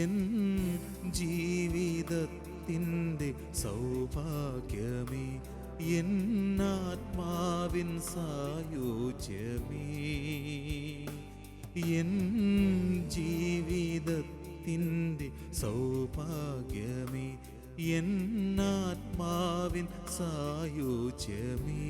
N ജീവിതത്തിന്റെ സൗഭാഗ്യമേ എന്നാത്മാവിൻ സായോജ്യമേ N ജീവിതത്തിന്റെ സൗഭാഗ്യമേ എന്നാത്മാവിൻ സായോജ്യമേ.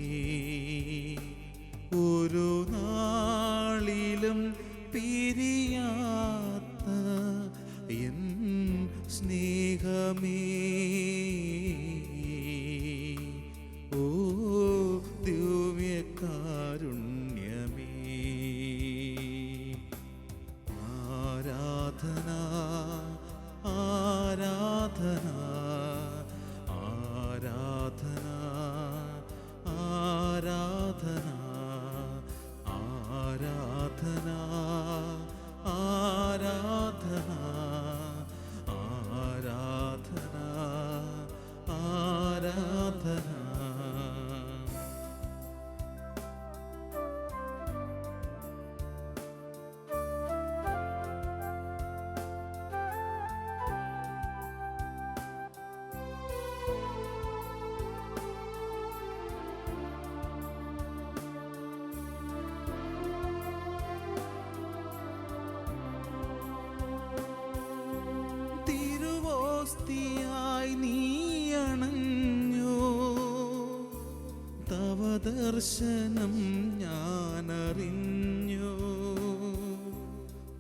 ദർശനം ഞാനറിഞ്ഞു.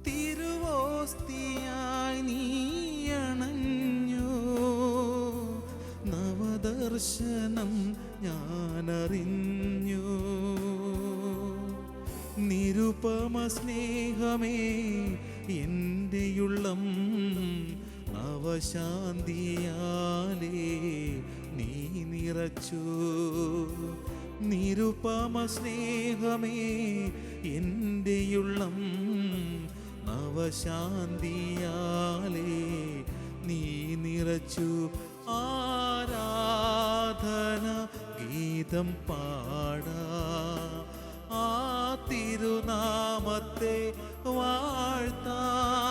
തിരുവോസ്തിയായി നീ അണഞ്ഞു. നവദർശനം ഞാനറിഞ്ഞു. നിരുപമ സ്നേഹമേ എന്റെയുള്ളം അവശാന്തിയാലേ നീ നിറച്ചു. നിരുപമ സ്നേഹമേ എന്റെയുള്ളം നവശാന്തിയാലേ നീ നിറച്ചു ആരാധന ഗീതം പാടാ. ആ തിരുനാമത്തെ വാഴ്ത്താം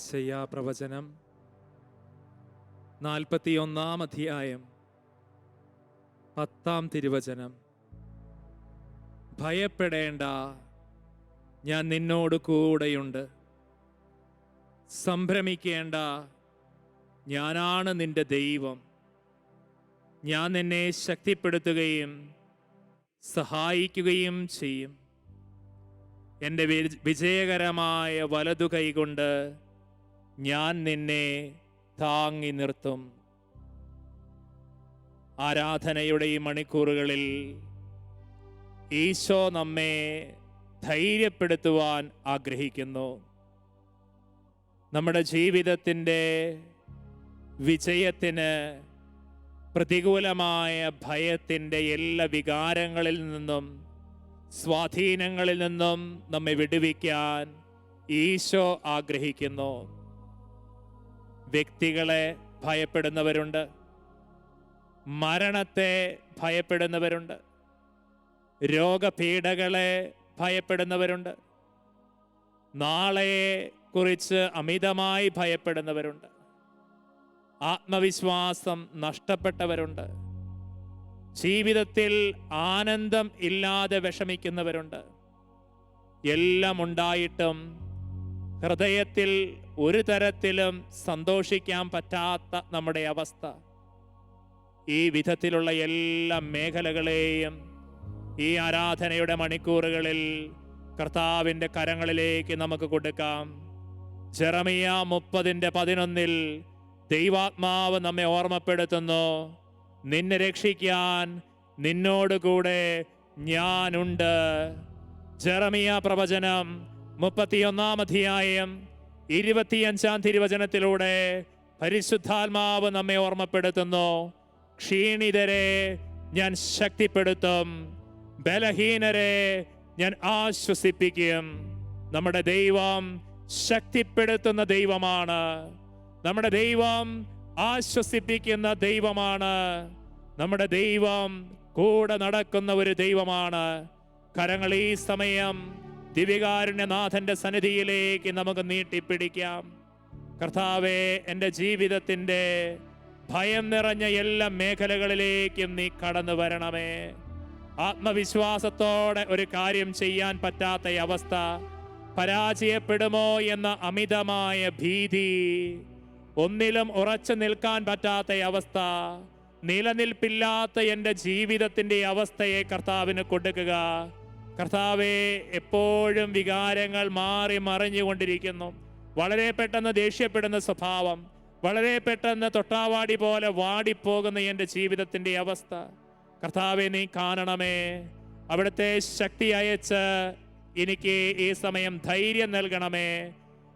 യശയ്യ പ്രവചനം നാൽപ്പത്തിയൊന്നാം അധ്യായം പത്താം തിരുവചനം. ഭയപ്പെടേണ്ട ഞാൻ നിന്നോട് കൂടെയുണ്ട്. സംഭ്രമിക്കേണ്ട ഞാനാണ് നിന്റെ ദൈവം. ഞാൻ നിന്നെ ശക്തിപ്പെടുത്തുകയും സഹായിക്കുകയും ചെയ്യും. എന്റെ വിജയകരമായ വലതു കൈകൊണ്ട് ഞാൻ നിന്നെ താങ്ങി നിർത്തും. ആരാധനയുടെ ഈ മണിക്കൂറുകളിൽ ഈശോ നമ്മെ ധൈര്യപ്പെടുത്തുവാൻ ആഗ്രഹിക്കുന്നു. നമ്മുടെ ജീവിതത്തിന്റെ വിജയത്തിന് പ്രതികൂലമായ ഭയത്തിന്റെ എല്ലാ വികാരങ്ങളിൽ നിന്നും സ്വാധീനങ്ങളിൽ നിന്നും നമ്മെ വിടുവിക്കാൻ ഈശോ ആഗ്രഹിക്കുന്നു. വ്യക്തികളെ ഭയപ്പെടുന്നവരുണ്ട്. മരണത്തെ ഭയപ്പെടുന്നവരുണ്ട്. രോഗപീഠകളെ ഭയപ്പെടുന്നവരുണ്ട്. നാളെയെ കുറിച്ച് അമിതമായി ഭയപ്പെടുന്നവരുണ്ട്. ആത്മവിശ്വാസം നഷ്ടപ്പെട്ടവരുണ്ട്. ജീവിതത്തിൽ ആനന്ദം ഇല്ലാതെ വിഷമിക്കുന്നവരുണ്ട്. എല്ലാം ഉണ്ടായിട്ടും ഹൃദയത്തിൽ ഒരു തരത്തിലും സന്തോഷിക്കാൻ പറ്റാത്ത നമ്മുടെ അവസ്ഥ. ഈ വിധത്തിലുള്ള എല്ലാ മേഖലകളെയും ഈ ആരാധനയുടെ മണിക്കൂറുകളിൽ കർത്താവിന്റെ കരങ്ങളിലേക്ക് നമുക്ക് കൊടുക്കാം. ജെറമിയ മുപ്പതിന്റെ പതിനൊന്നിൽ ദൈവാത്മാവ് നമ്മെ ഓർമ്മപ്പെടുത്തുന്നു. നിന്നെ രക്ഷിക്കാൻ നിന്നോട് കൂടെ ഞാനുണ്ട്. ജെറമിയ പ്രവചനം മുപ്പത്തിയൊന്നാം അധ്യായം ഇരുപത്തിയഞ്ചാം തിരുവചനത്തിലൂടെ പരിശുദ്ധാത്മാവ് നമ്മെ ഓർമ്മപ്പെടുത്തുന്നു. ക്ഷീണിതരെ ഞാൻ ശക്തിപ്പെടുത്തും. ബലഹീനരെ ഞാൻ ആശ്വസിപ്പിക്കും. നമ്മുടെ ദൈവം ശക്തിപ്പെടുത്തുന്ന ദൈവമാണ്. നമ്മുടെ ദൈവം ആശ്വസിപ്പിക്കുന്ന ദൈവമാണ്. നമ്മുടെ ദൈവം കൂടെ നടക്കുന്ന ഒരു ദൈവമാണ്. കരങ്ങൾ ഈ സമയം ദിവ്യകാരുണ്യനാഥന്റെ സന്നിധിയിലേക്ക് നമുക്ക് നീട്ടിപ്പിടിക്കാം. കർത്താവെ എന്റെ ജീവിതത്തിന്റെ ഭയം നിറഞ്ഞ എല്ലാ മേഖലകളിലേക്കും നീ കടന്നു വരണമേ. ആത്മവിശ്വാസത്തോടെ ഒരു കാര്യം ചെയ്യാൻ പറ്റാത്ത അവസ്ഥ പരാജയപ്പെടുമോ എന്ന അമിതമായ ഭീതി ഒന്നിലും ഉറച്ചു നിൽക്കാൻ പറ്റാത്ത അവസ്ഥ നിലനിൽപ്പില്ലാത്ത എന്റെ ജീവിതത്തിന്റെ അവസ്ഥയെ കർത്താവിന് കൊടുക്കുക. കർത്താവെ എപ്പോഴും വികാരങ്ങൾ മാറി മറിഞ്ഞുകൊണ്ടിരിക്കുന്നു. വളരെ പെട്ടെന്ന് ദേഷ്യപ്പെടുന്ന സ്വഭാവം വളരെ പെട്ടെന്ന് തൊട്ടാവാടി പോലെ വാടിപ്പോകുന്ന എന്റെ ജീവിതത്തിന്റെ അവസ്ഥ. കർത്താവെ നീ കാണണമേ. അവിടുത്തെ ശക്തി അയച്ച് എനിക്ക് ഈ സമയം ധൈര്യം നൽകണമേ.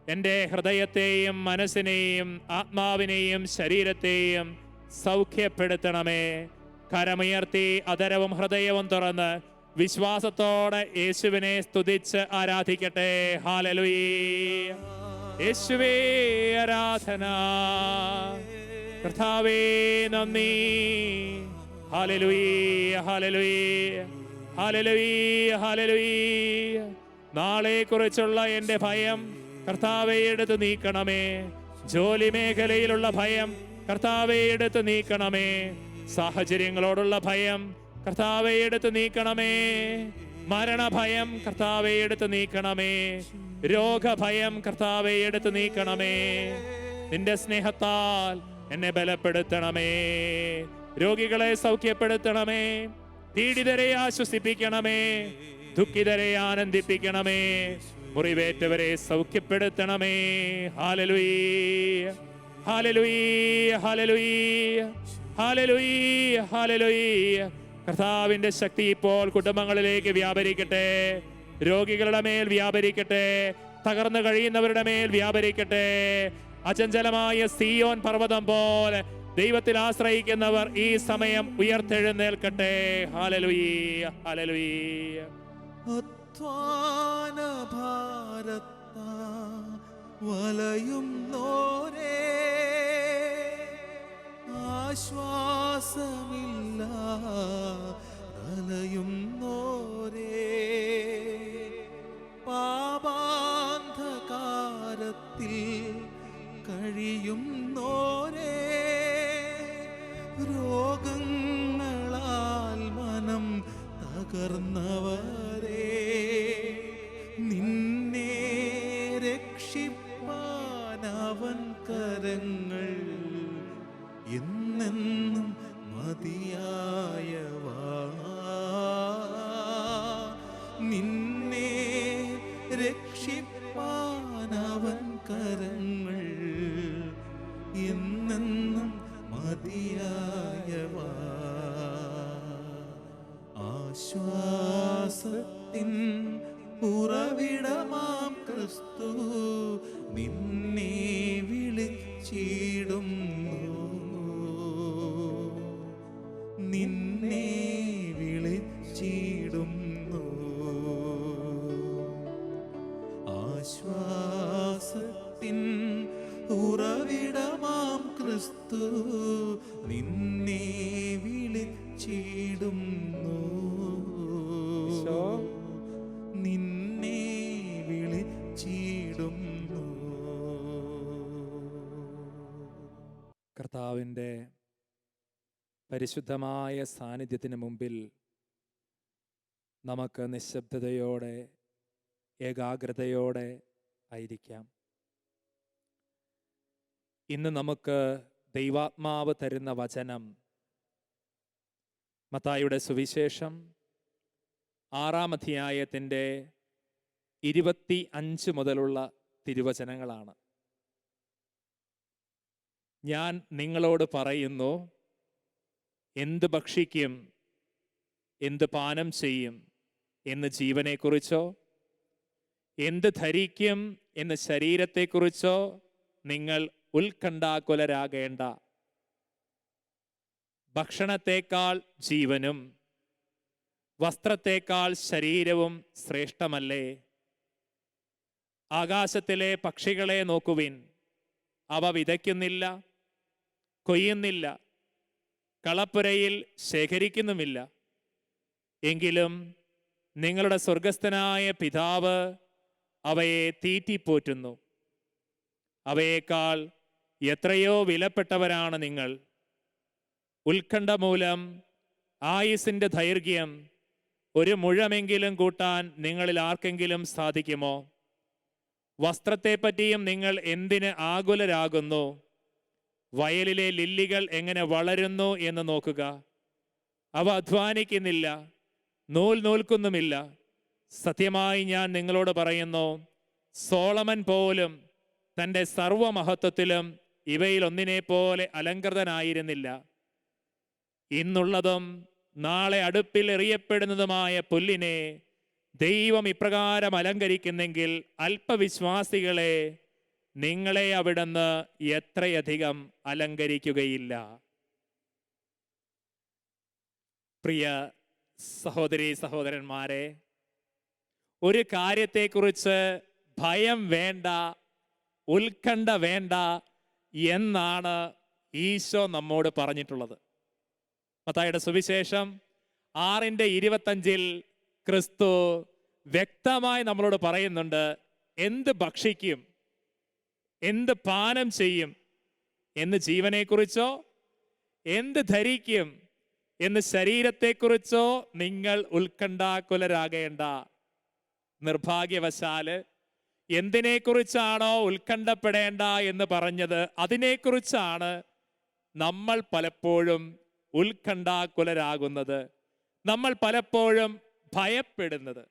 എന്റെ ഹൃദയത്തെയും മനസ്സിനെയും ആത്മാവിനെയും ശരീരത്തെയും സൗഖ്യപ്പെടുത്തണമേ. കരമുയർത്തി അതരവും ഹൃദയവും തുറന്ന് വിശ്വാസത്തോടെ യേശുവിനെ സ്തുതിച്ച് ആരാധിക്കട്ടെ. ഹാലലുയേ യേശുവേ ആരാധന. കർത്താവേ നന്ദി. ഹാലലുയേ ഹാലലുയേ ഹാലലുയേ ഹാലലുയേ നാളെ കുറിച്ചുള്ള എന്റെ ഭയം കർത്താവെ എടുത്ത് നീക്കണമേ. ജോലി മേഖലയിലുള്ള ഭയം കർത്താവെ എടുത്ത് നീക്കണമേ. സാഹചര്യങ്ങളോടുള്ള ഭയം കർത്താവെ എടുത്ത് നീക്കണമേ. മരണഭയം കർത്താവെ എടുത്ത് നീക്കണമേ. രോഗഭയം കർത്താവെ എടുത്ത് നീക്കണമേ. നിന്റെ സ്നേഹത്താൽ എന്നെ ബലപ്പെടുത്തണമേ. രോഗികളെ സൗഖ്യപ്പെടുത്തണമേ. പീഡിതരെ ആശ്വസിപ്പിക്കണമേ. ദുഃഖിതരെ ആനന്ദിപ്പിക്കണമേ. മുറിവേറ്റവരെ സൗഖ്യപ്പെടുത്തണമേ. ഹാലലുയ. ഹാലലുയ. ഹാലലുയ. ഹാലലുയ. ഹാലലുയ്. കർത്താവിന്റെ ശക്തി ഇപ്പോൾ കുടുംബങ്ങളിലേക്ക് വ്യാപരിക്കട്ടെ. രോഗികളുടെ മേൽ വ്യാപരിക്കട്ടെ. തകർന്നു കഴിയുന്നവരുടെ മേൽ വ്യാപരിക്കട്ടെ. അചഞ്ചലമായ സിയോൻ പർവതം പോലെ ദൈവത്തിൽ ആശ്രയിക്കുന്നവർ ഈ സമയം ഉയർത്തെഴുന്നേൽക്കട്ടെ. ഹാലലുയ് ഹാലലുയ് വലയും നോരേ ആശ്വാസമില്ല അലയും നോരേ പാപാന്ധകാരത്തിൽ കഴിയും നോരേ രോഗങ്ങളാൽ മനം തകർന്നവരെ. നിന്നെ രക്ഷിപ്പാനവൻ കരങ്ങൾ പരിശുദ്ധമായ സാന്നിധ്യത്തിന് മുമ്പിൽ നമുക്ക് നിശബ്ദതയോടെ ഏകാഗ്രതയോടെ ആയിരിക്കാം. ഇന്ന് നമുക്ക് ദൈവാത്മാവ് തരുന്ന വചനം മത്തായുടെ സുവിശേഷം ആറാം അധ്യായത്തിന്റെ ഇരുപത്തി അഞ്ച് മുതലുള്ള തിരുവചനങ്ങളാണ്. ഞാൻ നിങ്ങളോട് പറയുന്നു എന്ത് ഭക്ഷിക്കും എന്ത് പാനം ചെയ്യും എന്ന് ജീവനെക്കുറിച്ചോ എന്ത് ധരിക്കും എന്ന് ശരീരത്തെക്കുറിച്ചോ നിങ്ങൾ ഉത്കണ്ഠാകുലരാകേണ്ട. ഭക്ഷണത്തേക്കാൾ ജീവനും വസ്ത്രത്തേക്കാൾ ശരീരവും ശ്രേഷ്ഠമല്ലേ? ആകാശത്തിലെ പക്ഷികളെ നോക്കുവിൻ അവ വിതയ്ക്കുന്നില്ല കൊയ്യുന്നില്ല കളപ്പുരയിൽ ശേഖരിക്കുന്നുമില്ല. എങ്കിലും നിങ്ങളുടെ സ്വർഗസ്ഥനായ പിതാവ് അവയെ തീറ്റിപ്പോറ്റുന്നു. അവയേക്കാൾ എത്രയോ വിലപ്പെട്ടവരാണ് നിങ്ങൾ. ഉത്കണ്ഠ മൂലം ആയുസിന്റെ ദൈർഘ്യം ഒരു മുഴമെങ്കിലും കൂട്ടാൻ നിങ്ങളിൽ ആർക്കെങ്കിലും സാധിക്കുമോ? വസ്ത്രത്തെപ്പറ്റിയും നിങ്ങൾ എന്തിന് ആകുലരാകുന്നു? വയലിലെ ലില്ലികൾ എങ്ങനെ വളരുന്നു എന്ന് നോക്കുക. അവ അധ്വാനിക്കുന്നില്ല നൂൽ നൂൽക്കുന്നുമില്ല. സത്യമായി ഞാൻ നിങ്ങളോട് പറയുന്നു സോളമൻ പോലും തന്റെ സർവമഹത്വത്തിലും ഇവയിൽ ഒന്നിനെ പോലെ അലങ്കൃതനായിരുന്നില്ല. ഇന്നുള്ളതും നാളെ അടുപ്പിൽ എറിയപ്പെടുന്നതുമായ പുല്ലിനെ ദൈവം ഇപ്രകാരം അലങ്കരിക്കുന്നെങ്കിൽ അല്പവിശ്വാസികളെ നിങ്ങളെ അവിടുന്ന് എത്രയധികം അലങ്കരിക്കുകയില്ല. പ്രിയ സഹോദരി സഹോദരന്മാരെ ഒരു കാര്യത്തെക്കുറിച്ച് ഭയം വേണ്ട ഉത്കണ്ഠ വേണ്ട എന്നാണ് ഈശോ നമ്മോട് പറഞ്ഞിട്ടുള്ളത്. മത്തായുടെ സുവിശേഷം ആറിന്റെ ഇരുപത്തഞ്ചിൽ ക്രിസ്തു വ്യക്തമായി നമ്മളോട് പറയുന്നുണ്ട് എന്ത് ഭക്ഷിക്കും? എന്ത് പാനം ചെയ്യും എന്ന് ജീവനെക്കുറിച്ചോ? എന്ത് ധരിക്കും എന്ന് ശരീരത്തെക്കുറിച്ചോ നിങ്ങൾ ഉത്കണ്ഠാകുലരാകേണ്ട. നിർഭാഗ്യവശാൽ എന്തിനെക്കുറിച്ചാണോ ഉത്കണ്ഠപ്പെടേണ്ട എന്ന് പറഞ്ഞത് അതിനെക്കുറിച്ചാണ് നമ്മൾ പലപ്പോഴും ഉത്കണ്ഠാകുലരാകുന്നത്. നമ്മൾ പലപ്പോഴും ഭയപ്പെടുന്നത്.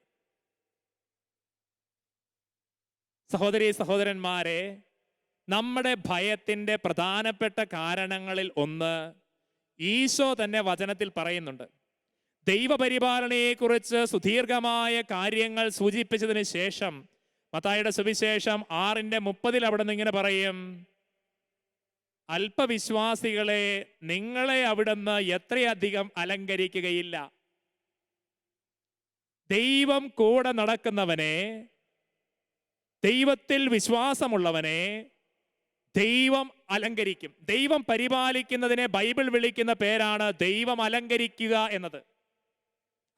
സഹോദരി സഹോദരന്മാരെ നമ്മുടെ ഭയത്തിന്റെ പ്രധാനപ്പെട്ട കാരണങ്ങളിൽ ഒന്ന് ഈശോ തന്നെ വചനത്തിൽ പറയുന്നുണ്ട്. ദൈവപരിപാലനയെക്കുറിച്ച് സുദീർഘമായ കാര്യങ്ങൾ സൂചിപ്പിച്ചതിന് ശേഷം മത്തായുടെ സുവിശേഷം ആറിന്റെ മുപ്പതിൽ അവിടെ നിന്ന് ഇങ്ങനെ പറയും അല്പവിശ്വാസികളെ നിങ്ങളെ അവിടുന്ന് എത്രയധികം അലങ്കരിക്കുകയില്ല. ദൈവം കൂടെ നടക്കുന്നവനെ ദൈവത്തിൽ വിശ്വാസമുള്ളവനെ ദൈവം അലങ്കരിക്കും. ദൈവം പരിപാലിക്കുന്നതിനെ ബൈബിൾ വിളിക്കുന്ന പേരാണ് ദൈവം അലങ്കരിക്കുക എന്നത്.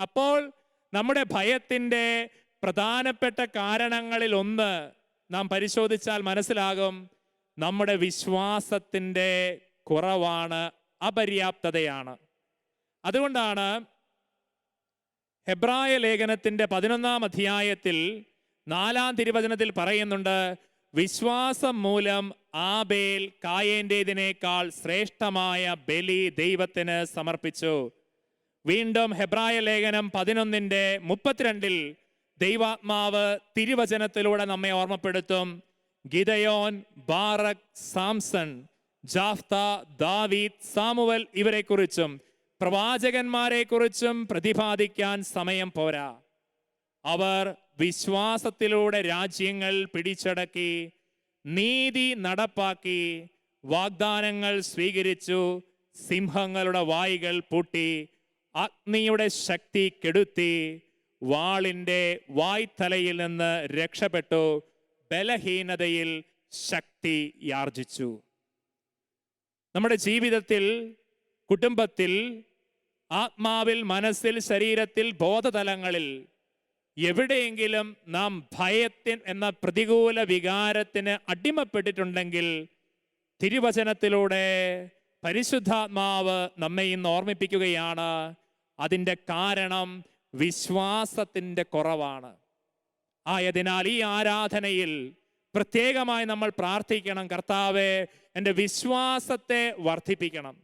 അപ്പോൾ നമ്മുടെ ഭയത്തിന്റെ പ്രധാനപ്പെട്ട കാരണങ്ങളിൽ ഒന്ന് നാം പരിശോധിച്ചാൽ മനസ്സിലാകും. നമ്മുടെ വിശ്വാസത്തിന്റെ കുറവാണ് അപര്യാപ്തതയാണ്. അതുകൊണ്ടാണ് ഹെബ്രായ ലേഖനത്തിന്റെ പതിനൊന്നാം അധ്യായത്തിൽ നാലാം തിരുവചനത്തിൽ പറയുന്നുണ്ട് വിശ്വാസം മൂലം ആബേൽ കായേന്റേതിനേക്കാൾ ശ്രേഷ്ഠമായ ബലി ദൈവത്തിന് സമർപ്പിച്ചു. വീണ്ടും ഹെബ്രായ ലേഖനം പതിനൊന്നിന്റെ മുപ്പത്തിരണ്ടിൽ ദൈവാത്മാവ് തിരുവചനത്തിലൂടെ നമ്മെ ഓർമ്മപ്പെടുത്തും. ഗിതയോൻ ബാറക് സാംസൺ ജാഫ്ത ദാവീദ് സാമുവൽ ഇവരെക്കുറിച്ചും പ്രവാചകന്മാരെക്കുറിച്ചും പ്രതിപാദിക്കാൻ സമയം പോരാ. അവർ വിശ്വാസത്തിലൂടെ രാജ്യങ്ങൾ പിടിച്ചടക്കി നീതി നടപ്പാക്കി വാഗ്ദാനങ്ങൾ സ്വീകരിച്ചു സിംഹങ്ങളുടെ വായികൾ പൂട്ടി അഗ്നിയുടെ ശക്തി കെടുത്തി വാളിന്റെ വായ്ത്തലയിൽ നിന്ന് രക്ഷപ്പെട്ടു ബലഹീനതയിൽ ശക്തി യാർജിച്ചു. നമ്മുടെ ജീവിതത്തിൽ കുടുംബത്തിൽ ആത്മാവിൽ മനസ്സിൽ ശരീരത്തിൽ ബോധതലങ്ങളിൽ എവിടെയെങ്കിലും നാം ഭയത്തിൻ എന്ന പ്രതികൂല വികാരത്തിന് അടിമപ്പെട്ടിട്ടുണ്ടെങ്കിൽ തിരുവചനത്തിലൂടെ പരിശുദ്ധാത്മാവ് നമ്മെ ഇന്ന് ഓർമ്മിപ്പിക്കുകയാണ്. അതിന്റെ കാരണം വിശ്വാസത്തിന്റെ കുറവാണ്. ആയതിനാൽ ഈ ആരാധനയിൽ പ്രത്യേകമായി നമ്മൾ പ്രാർത്ഥിക്കണം. കർത്താവെ എന്റെ വിശ്വാസത്തെ വർദ്ധിപ്പിക്കണം.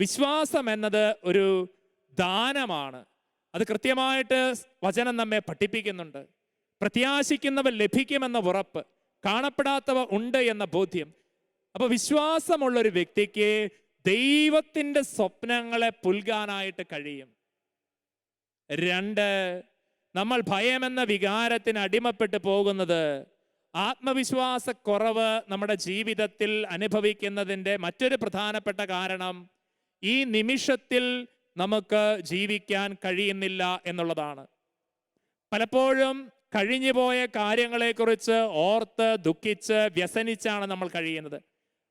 വിശ്വാസം എന്നത് ഒരു ദാനമാണ്. അത് കൃത്യമായിട്ട് വചനം നമ്മെ പഠിപ്പിക്കുന്നുണ്ട്. പ്രത്യാശിക്കുന്നവ ലഭിക്കുമെന്ന ഉറപ്പ് കാണപ്പെടാത്തവ ഉണ്ട് എന്ന ബോധ്യം. അപ്പൊ വിശ്വാസമുള്ള ഒരു വ്യക്തിക്ക് ദൈവത്തിന്റെ സ്വപ്നങ്ങളെ പുൽകാനായിട്ട് കഴിയും. രണ്ട് നമ്മൾ ഭയമെന്ന വികാരത്തിന് അടിമപ്പെട്ടു പോകുന്നത് ആത്മവിശ്വാസക്കുറവ് നമ്മുടെ ജീവിതത്തിൽ അനുഭവിക്കുന്നതിന്റെ മറ്റൊരു പ്രധാനപ്പെട്ട കാരണം ഈ നിമിഷത്തിൽ നമുക്ക് ജീവിക്കാൻ കഴിയുന്നില്ല എന്നുള്ളതാണ്. പലപ്പോഴും കഴിഞ്ഞുപോയ കാര്യങ്ങളെക്കുറിച്ച് ഓർത്ത് ദുഃഖിച്ച് വ്യസനിച്ചാണ് നമ്മൾ കഴിയുന്നത്.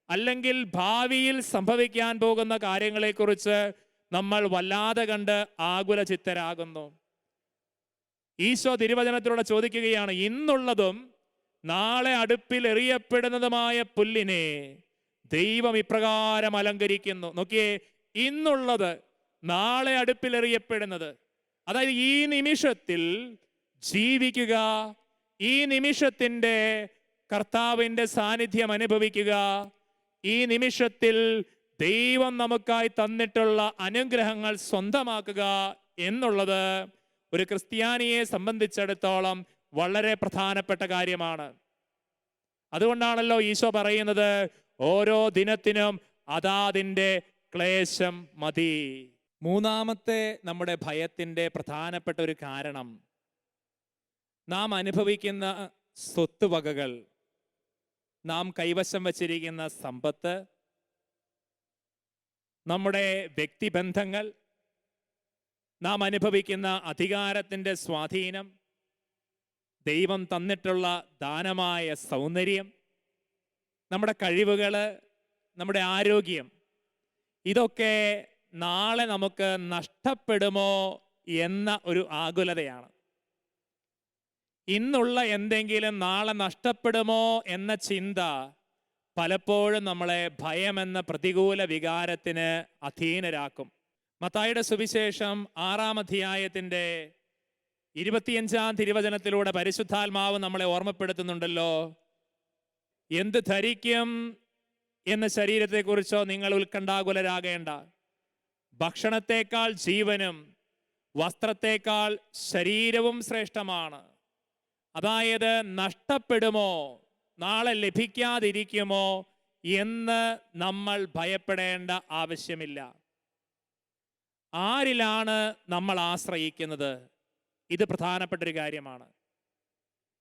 അല്ലെങ്കിൽ ഭാവിയിൽ സംഭവിക്കാൻ പോകുന്ന കാര്യങ്ങളെക്കുറിച്ച് നമ്മൾ വല്ലാതെ കണ്ട് ആകുല ചിത്തരാകുന്നു ഈശോ തിരുവചനത്തിലൂടെ ചോദിക്കുകയാണ് ഇന്നുള്ളതും നാളെ അടുപ്പിൽ എറിയപ്പെടുന്നതുമായ പുല്ലിനെ ദൈവം ഇപ്രകാരം അലങ്കരിക്കുന്നു. നോക്കിയേ ഇന്നുള്ളത് നാളെ അടുപ്പിലെറിയപ്പെടുന്നത്. അതായത് ഈ നിമിഷത്തിൽ ജീവിക്കുക ഈ നിമിഷത്തിന്റെ കർത്താവിന്റെ സാന്നിധ്യം അനുഭവിക്കുക ഈ നിമിഷത്തിൽ ദൈവം നമുക്കായി തന്നിട്ടുള്ള അനുഗ്രഹങ്ങൾ സ്വന്തമാക്കുക എന്നുള്ളത് ഒരു ക്രിസ്ത്യാനിയെ സംബന്ധിച്ചിടത്തോളം വളരെ പ്രധാനപ്പെട്ട കാര്യമാണ്. അതുകൊണ്ടാണല്ലോ ഈശോ പറയുന്നത് ഓരോ ദിനത്തിനും അതാതിന്റെ ക്ലേശം മതി. മൂന്നാമത്തെ നമ്മുടെ ഭയത്തിന്റെ പ്രധാനപ്പെട്ട ഒരു കാരണം നാം അനുഭവിക്കുന്ന സ്വത്ത് വകകൾ നാം കൈവശം വച്ചിരിക്കുന്ന സമ്പത്ത് നമ്മുടെ വ്യക്തിബന്ധങ്ങൾ നാം അനുഭവിക്കുന്ന അധികാരത്തിന്റെ സ്വാധീനം ദൈവം തന്നിട്ടുള്ള ദാനമായ സൗന്ദര്യം നമ്മുടെ കഴിവുകൾ നമ്മുടെ ആരോഗ്യം ഇതൊക്കെ നാളെ നമുക്ക് നഷ്ടപ്പെടുമോ എന്ന ഒരു ആകുലതയാണ്. ഇന്നുള്ള എന്തെങ്കിലും നാളെ നഷ്ടപ്പെടുമോ എന്ന ചിന്ത പലപ്പോഴും നമ്മളെ ഭയമെന്ന പ്രതികൂല വികാരത്തിന് അധീനരാക്കും. മത്തായിയുടെ സുവിശേഷം ആറാം അധ്യായത്തിന്റെ ഇരുപത്തിയഞ്ചാം തിരുവചനത്തിലൂടെ പരിശുദ്ധാത്മാവ് നമ്മളെ ഓർമ്മപ്പെടുത്തുന്നുണ്ടല്ലോ. എന്ത് ധരിക്കും എന്ന ശരീരത്തെക്കുറിച്ചോ നിങ്ങൾ ഉത്കണ്ഠാകുലരാകേണ്ട. ഭക്ഷണത്തേക്കാൾ ജീവനും വസ്ത്രത്തേക്കാൾ ശരീരവും ശ്രേഷ്ഠമാണ്. അതായത് നഷ്ടപ്പെടുമോ? നാളെ ലഭിക്കാതിരിക്കുമോ? എന്ന് നമ്മൾ ഭയപ്പെടേണ്ട ആവശ്യമില്ല. ആരിലാണ് നമ്മൾ ആശ്രയിക്കുന്നത്? ഇത് പ്രധാനപ്പെട്ടൊരു കാര്യമാണ്.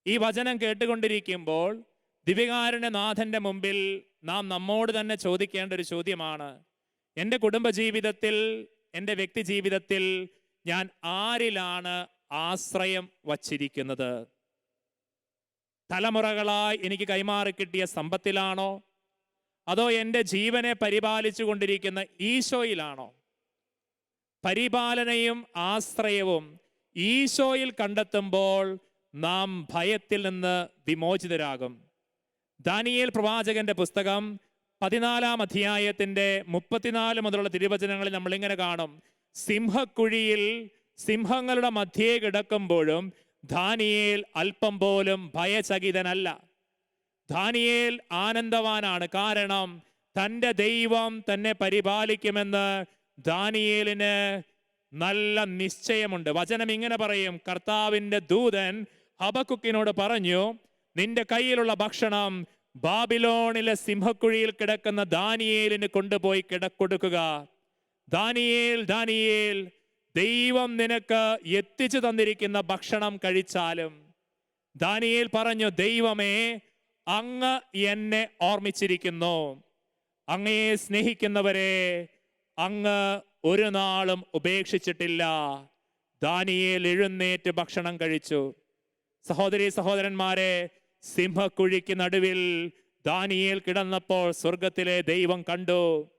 ഈ വചനം കേട്ടുകൊണ്ടിരിക്കുമ്പോൾ ദിവ്യകാരുണ്യനാഥന്റെ മുമ്പിൽ നാം നമ്മോട് തന്നെ ചോദിക്കേണ്ട ഒരു ചോദ്യമാണ്. എന്റെ കുടുംബജീവിതത്തിൽ എന്റെ വ്യക്തി ജീവിതത്തിൽ ഞാൻ ആരിലാണ് ആശ്രയം വച്ചിരിക്കുന്നത്? തലമുറകളായി എനിക്ക് കൈമാറി കിട്ടിയ സമ്പത്തിലാണോ? അതോ എന്റെ ജീവനെ പരിപാലിച്ചു കൊണ്ടിരിക്കുന്ന ഈശോയിലാണോ? പരിപാലനയും ആശ്രയവും ഈശോയിൽ കണ്ടെത്തുമ്പോൾ നാം ഭയത്തിൽ നിന്ന് വിമോചിതരാകും. ദാനിയേൽ പ്രവാചകന്റെ പുസ്തകം പതിനാലാം അധ്യായത്തിന്റെ മുപ്പത്തിനാല് മുതലുള്ള തിരുവചനങ്ങളിൽ നമ്മൾ ഇങ്ങനെ കാണും. സിംഹക്കുഴിയിൽ സിംഹങ്ങളുടെ മധ്യേ കിടക്കുമ്പോഴും ധാനിയേൽ അല്പം പോലും ഭയചകിതനല്ല. ധാനിയേൽ ആനന്ദവാനാണ്. കാരണം തന്റെ ദൈവം തന്നെ പരിപാലിക്കുമെന്ന് ദാനിയേലിന് നല്ല നിശ്ചയമുണ്ട്. വചനം ഇങ്ങനെ പറയും. കർത്താവിന്റെ ദൂതൻ ഹബക്കുക്കിനോട് പറഞ്ഞു നിന്റെ കയ്യിലുള്ള ഭക്ഷണം ബാബിലോണിലെ സിംഹക്കുഴിയിൽ കിടക്കുന്ന ദാനിയേലിന് കൊണ്ടുപോയി കിടക്കൊടുക്കുക. ദാനിയേൽ ദാനിയേൽ ദൈവം നിനക്ക് എത്തിച്ചു തന്നിരിക്കുന്ന ഭക്ഷണം കഴിച്ചാലും. ദാനിയേൽ പറഞ്ഞു ദൈവമേ അങ്ങ് എന്നെ ഓർമ്മിച്ചിരിക്കുന്നു. അങ്ങയെ സ്നേഹിക്കുന്നവരെ അങ്ങ് ഒരു നാളും ഉപേക്ഷിച്ചിട്ടില്ല. ദാനിയേൽ എഴുന്നേറ്റ് ഭക്ഷണം കഴിച്ചു. സഹോദരി സഹോദരന്മാരെ സിംഹക്കുഴിക്ക് നടുവിൽ ദാനിയേൽ കിടന്നപ്പോൾ സ്വർഗത്തിലെ ദൈവം കണ്ടു.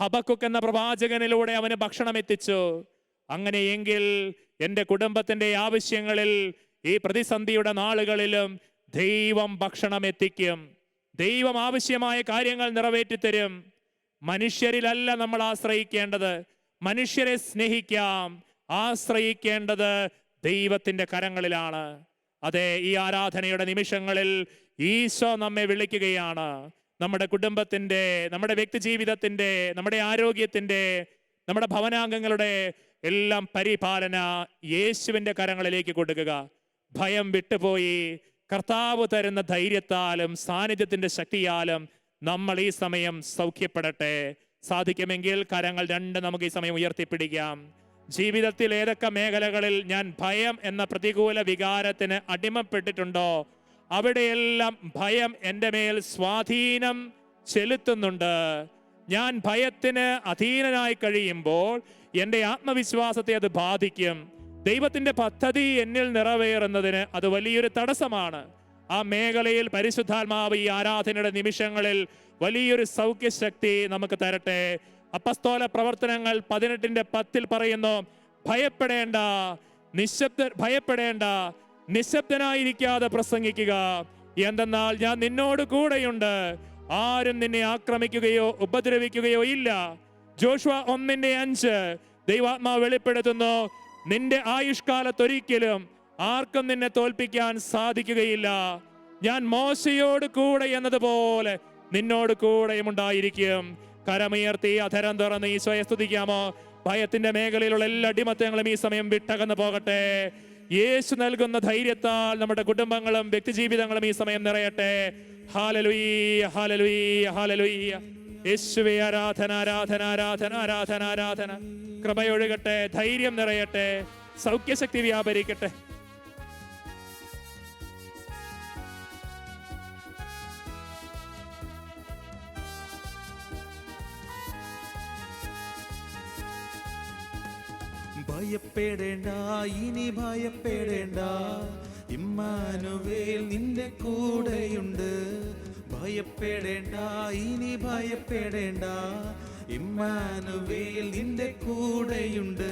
ഹബക്കുക്ക് എന്ന പ്രവാചകനിലൂടെ അവന് ഭക്ഷണം എത്തിച്ചു. അങ്ങനെയെങ്കിൽ എന്റെ കുടുംബത്തിന്റെ ആവശ്യങ്ങളിൽ ഈ പ്രതിസന്ധിയുടെ നാളുകളിലും ദൈവം ഭക്ഷണം എത്തിക്കും. ദൈവം ആവശ്യമായ കാര്യങ്ങൾ നിറവേറ്റിത്തരും. മനുഷ്യരിലല്ല നമ്മൾ ആശ്രയിക്കേണ്ടത്. മനുഷ്യരെ സ്നേഹിക്കാം. ആശ്രയിക്കേണ്ടത് ദൈവത്തിന്റെ കരങ്ങളിലാണ്. അതെ ഈ ആരാധനയുടെ നിമിഷങ്ങളിൽ ഈശോ നമ്മെ വിളിക്കുകയാണ്. നമ്മുടെ കുടുംബത്തിന്റെ നമ്മുടെ വ്യക്തി ജീവിതത്തിന്റെ നമ്മുടെ ആരോഗ്യത്തിന്റെ നമ്മുടെ ഭവനാംഗങ്ങളുടെ എല്ലാം പരിപാലന യേശുവിന്റെ കരങ്ങളിലേക്ക് കൊടുക്കുക. ഭയം വിട്ടുപോയി. കർത്താവ് തരുന്ന ധൈര്യത്താലും സാന്നിധ്യത്തിന്റെ ശക്തിയാലും നമ്മൾ ഈ സമയം സൗഖ്യപ്പെടട്ടെ. സാധിക്കുമെങ്കിൽ കരങ്ങൾ രണ്ട് നമുക്ക് ഈ സമയം ഉയർത്തിപ്പിടിക്കാം. ജീവിതത്തിൽ ഏതൊക്കെ മേഖലകളിൽ ഞാൻ ഭയം എന്ന പ്രതികൂല വികാരത്തിന് അടിമപ്പെട്ടിട്ടുണ്ടോ? അവിടെയെല്ലാം ഭയം എന്റെ മേൽ സ്വാധീനം ചെലുത്തുന്നുണ്ട്. ഞാൻ ഭയത്തിന് അധീനനായി കഴിയുമ്പോൾ എന്റെ ആത്മവിശ്വാസത്തെ അത് ബാധിക്കും. ദൈവത്തിന്റെ പദ്ധതി എന്നിൽ നിറവേറുന്നതിന് അത് വലിയൊരു തടസ്സമാണ്. ആ മേഖലയിൽ പരിശുദ്ധാത്മാവ് ഈ ആരാധനയുടെ നിമിഷങ്ങളിൽ വലിയൊരു സൗഖ്യശക്തി നമുക്ക് തരട്ടെ. അപ്പസ്തോല പ്രവർത്തനങ്ങൾ പതിനെട്ടിന്റെ പത്തിൽ പറയുന്നു ഭയപ്പെടേണ്ട നിശബ്ദ ഭയപ്പെടേണ്ട നിശബ്ദനായിരിക്കാതെ പ്രസംഗിക്കുക. എന്തെന്നാൽ ഞാൻ നിന്നോട് കൂടെയുണ്ട്. ആരും നിന്നെ ആക്രമിക്കുകയോ ഉപദ്രവിക്കുകയോ ഇല്ല. ജോഷുവ ഒന്നിന്റെ അഞ്ച്. ദൈവാത്മാവ് വെളിപ്പെടുത്തുന്നു നിന്റെ ആയുഷ്കാലത്തൊരിക്കലും ആർക്കും നിന്നെ തോൽപ്പിക്കാൻ സാധിക്കുകയില്ല. ഞാൻ മോശയോട് കൂടെ എന്നതുപോലെ നിന്നോട് കൂടെയും ഉണ്ടായിരിക്കും. കരമുയർത്തി അധരം തുറന്ന് ഈശോയെ സ്തുതിക്കാമോ? ഭയത്തിന്റെ മേഖലയിലുള്ള എല്ലാ അടിമത്തങ്ങളും ഈ സമയം വിട്ടകന്നു പോകട്ടെ. യേശു നൽകുന്ന ധൈര്യത്താൽ നമ്മുടെ കുടുംബങ്ങളും വ്യക്തിജീവിതങ്ങളും ഈ സമയം നിറയട്ടെ. ഹാലലുയ്യ ആരാധന ആരാധന ആരാധന ആരാധന ആരാധന. കൃപയൊഴുകട്ടെ ധൈര്യം നിറയട്ടെ. സൗഖ്യശക്തി വ്യാപരിക്കട്ടെ. ഭയപ്പെടേണ്ട ഇനി ഭയപ്പെടേണ്ട. ഇമ്മാനുവേൽ നിന്റെ കൂടെയുണ്ട്. ഭയപ്പെടേണ്ട ഇനി ഭയപ്പെടേണ്ട. ഇമ്മാനുവേൽ നിന്റെ കൂടെയുണ്ട്.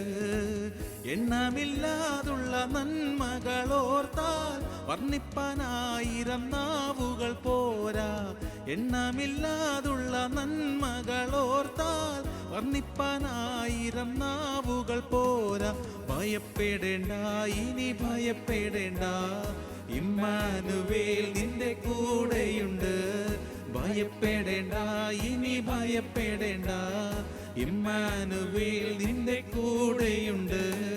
എണ്ണമില്ലാതുള്ള നന്മകളോർത്താൽ വർണിപ്പാനായിരം നാവുകൾ പോരാ. എണ്ണമില്ലാതുള്ള നന്മകളോർത്താൽ വർണിപ്പാനായിരം നാവുകൾ പോരാ. ഭയപ്പെടേണ്ട ഇനി ഭയപ്പെടേണ്ട. ഇമ്മാനുവേൽ നിന്റെ കൂടെയുണ്ട്. ഭയപ്പെടേണ്ട ഇനി ഭയപ്പെടേണ്ട. ഇമ്മാനുവേൽ നിന്റെ കൂടെയുണ്ട്.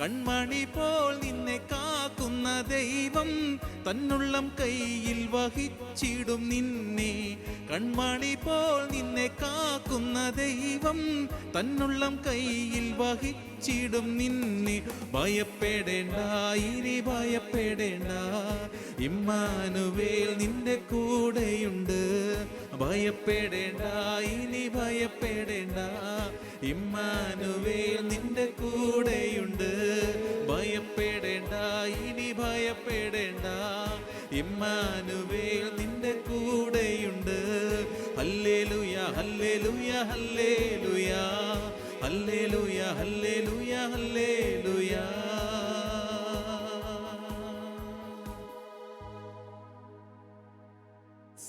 കൺമണി പോൽ നിന്നെ കാക്കുന്ന ദൈവം തന്നുള്ളം കയ്യിൽ വഹിച്ചിടും നിന്നെ. കൺമണി പോൽ നിന്നെ കാക്കുന്ന ദൈവം തന്നുള്ളം കയ്യിൽ വഹിച്ചിടും നിന്നെ. ഭയപ്പെടേണ്ട ഇനി ഭയപ്പെടേണ്ട. ഇമ്മാനുവേൽ നിന്റെ കൂടെയുണ്ട്. ഭയപ്പെടേണ്ട ഇനി ഭയപ്പെടേണ്ട. ഇമ്മാനുവേൽ നിന്റെ കൂടെയുണ്ട്. ഭയപ്പെടേണ്ട ഇനി ഭയപ്പെടേണ്ട. ഇമ്മാനുവേൽ നിന്റെ കൂടെയുണ്ട്. ഹല്ലേലൂയ ഹല്ലേലൂയ ഹല്ലേലൂയ. ഹല്ലേലൂയ ഹല്ലേലൂയ ഹല്ലേലൂയ.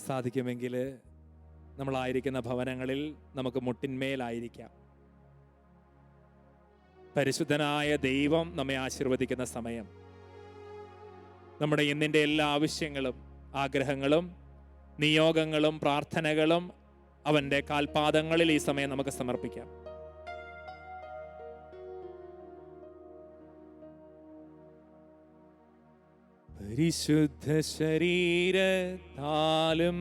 സാധിക്കുമെങ്കിൽ നമ്മളായിരിക്കുന്ന ഭവനങ്ങളിൽ നമുക്ക് മുട്ടിന്മേലായിരിക്കാം. പരിശുദ്ധനായ ദൈവം നമ്മെ ആശീർവദിക്കുന്ന സമയം. നമ്മുടെ ഇന്നിന്റെ എല്ലാ ആവശ്യങ്ങളും ആഗ്രഹങ്ങളും നിയോഗങ്ങളും പ്രാർത്ഥനകളും അവന്റെ കാൽപാദങ്ങളിൽ ഈ സമയം നമുക്ക് സമർപ്പിക്കാം. പരിശുദ്ധ ശരീരത്താലും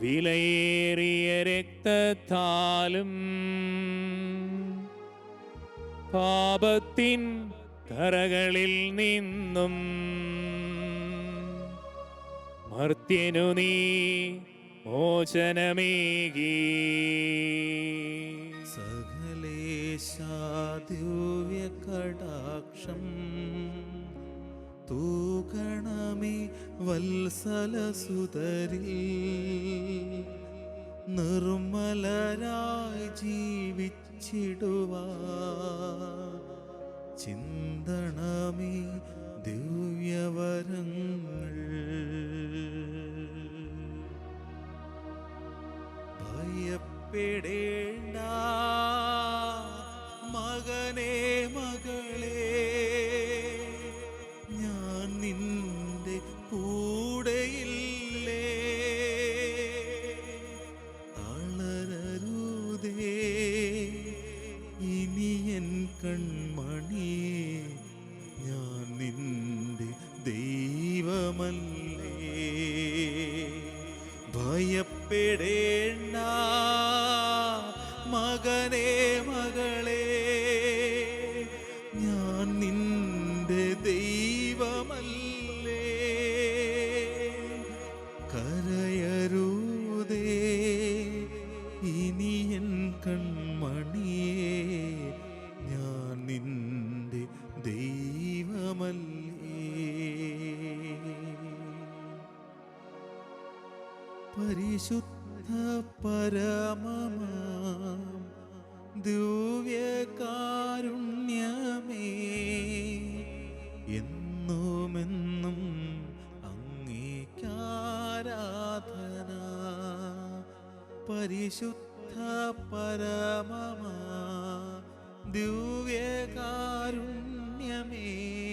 വിലയേറിയ രക്തത്താലും പാപത്തിൻ കറകളിൽ നിന്നും മർത്യനു നീ മോചനമേകി. സകലേശാദ്യൂവ്യ കടാക്ഷം തൂകണമേ വത്സലസുതരിൽ. നിർമ്മലരായി ജീവിച്ചിടുവാ ചിന്തണമേ ദിവ്യവരങ്ങൾ. ഭയപ്പെടേണ്ട എൻ കൺമണിയെ ഞാൻ നിന്റെ ദൈവമല്ലേ. പരിശുദ്ധ പരമമാം ദിവ്യകാരുണ്യമേ എന്നുമെന്നും അങ്ങേക്കാരാധന പരിശുദ്ധ പരമമാ ദിവ്യകാരുണ്യമേ.